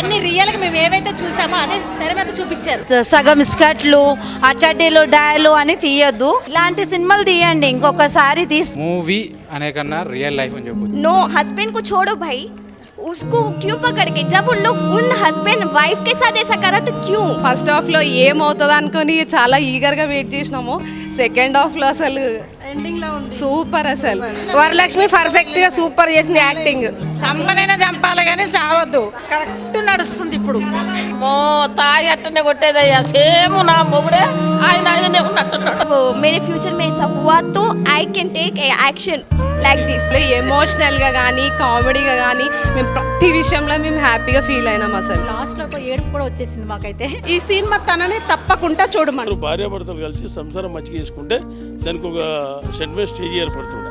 అన్ని రియల్గా మేము ఏవైతే చూసామో అదే తెర మీద చూపించారు. సగం స్కట్లు అచ్చడ్డీలు డాయలు అని తీయద్దు. ఇలాంటి సినిమాలు తీయండి ఇంకొకసారి తీసి మూవీ అనే కన్నా రియల్ లైఫ్ అని చెప్పు నో హస్బెండ్కు చూడు భయ్ उसको क्यों पकड़ के जब उन लोग उन हस्बैंड वाइफ के साथ ऐसा करा तो क्यों ఫస్ట్ హాఫ్ లో ఏమవుతుంది అనుకొని చాలా ఈగర్ గా వెయిట్ చేసినాము సెకండ్ హాఫ్ లో అసలు సూపర్ అసలు వరలక్ష్మి పర్ఫెక్ట్ గా సూపర్ చేసింది యాక్టింగ్ చంపనైనా చంపాలి కానీ చావద్దు కరెక్ట్ నడుస్తుంది ఇప్పుడు మో తాయి అట్టనే కొట్టేదయ్యా సేమ్ నా మొగుడే ఆయన ఆయననే ఉన్నట్టున్నాడు वो मेरे फ्यूचर में ऐसा हुआ तो I can take like this ఎమోషనల్గా కానీ కామెడీగా కానీ మేము ప్రతి విషయంలో మేము హ్యాపీగా ఫీల్ అయినాం అసలు. లాస్ట్లో ఒక ఏడుపు కూడా వచ్చేసింది మాకైతే. ఈ సినిమా తనని తప్పకుండా చూడమని. భార్యాభర్తలు కలిసి సంసారం మంచిగా చేసుకుంటే దానికి ఒక సెంటిమెంట్ స్టేజ్ ఏర్పడుతుంది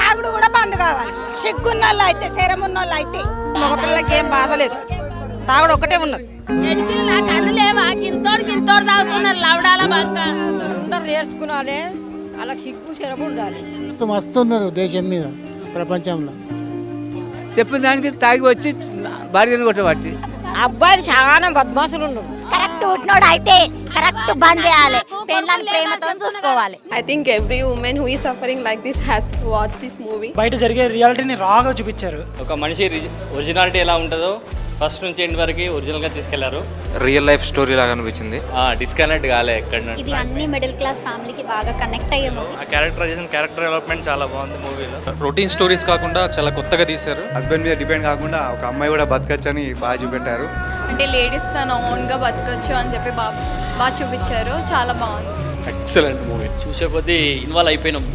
తాగుడు కూడా బంద్ కావాలి. సిగ్గున్న వాళ్ళు అయితే శరం ఉన్న వాళ్ళు అయితే మగ పిల్లలకి ఏం బాధలేదు తాగుడు ఒకటే ఉన్నది. కన్నులేవా గింతోడు కింతోడు తాగుతున్నారు లవడాల బాగా. నేర్చుకున్నారే? అలా సిగ్గు శరం ఉండాలి. మస్తు ఉన్నారు దేశం మీద ప్రపంచంలో. చెప్పిన దానికి తాగి వచ్చి భార్యను కొట్టబట్టి. అబ్బాయిలు చాలా బద్మాసులు ఉండరు కరెక్ట్ ఉట్నోడు అయితే కరెక్ట్ బంద్ చేయాలి. పెళ్ళాన్ని ప్రేమతో చూసుకోవాలి. I think every women who is suffering like this has to watch this movie బయట జరిగే రియాలిటీని రాగా చూపించారు. ఒక మనిషి ఒరిజినాలిటీ ఎలా ఉంటుందో ఫస్ట్ నుంచి ఎండ్ వరకు ఒరిజినల్గా తీసుకెళ్ళారు. రియల్ లైఫ్ స్టోరీ లాగా అనిపించింది. డిస్కనెక్ట్ కాలే ఎక్కడ నుండి. ఇది అన్ని మిడిల్ క్లాస్ ఫ్యామిలీకి బాగా కనెక్ట్ అయ్యే మూవీ. ఆ క్యారెక్టరైజేషన్ క్యారెక్టర్ డెవలప్మెంట్ చాలా బాగుంది మూవీలో. రొటీన్ స్టోరీస్ కాకుండా చాలా కొత్తగా తీశారు. హస్బెండ్ మీద డిపెండ్ కాకుండా ఒక అమ్మాయి కూడా బతకచ్చని బాగా చూపెట్టారు. అంటే లేడీస్ తన ఓన్గా బతకచ్చు అని చెప్పి బాగా బాగా చూపించారు. చాలా బాగుంది. ఎక్సలెంట్ మూవీ చూసే కొద్దీ ఇన్వాల్వ్ అయిపోయినాం.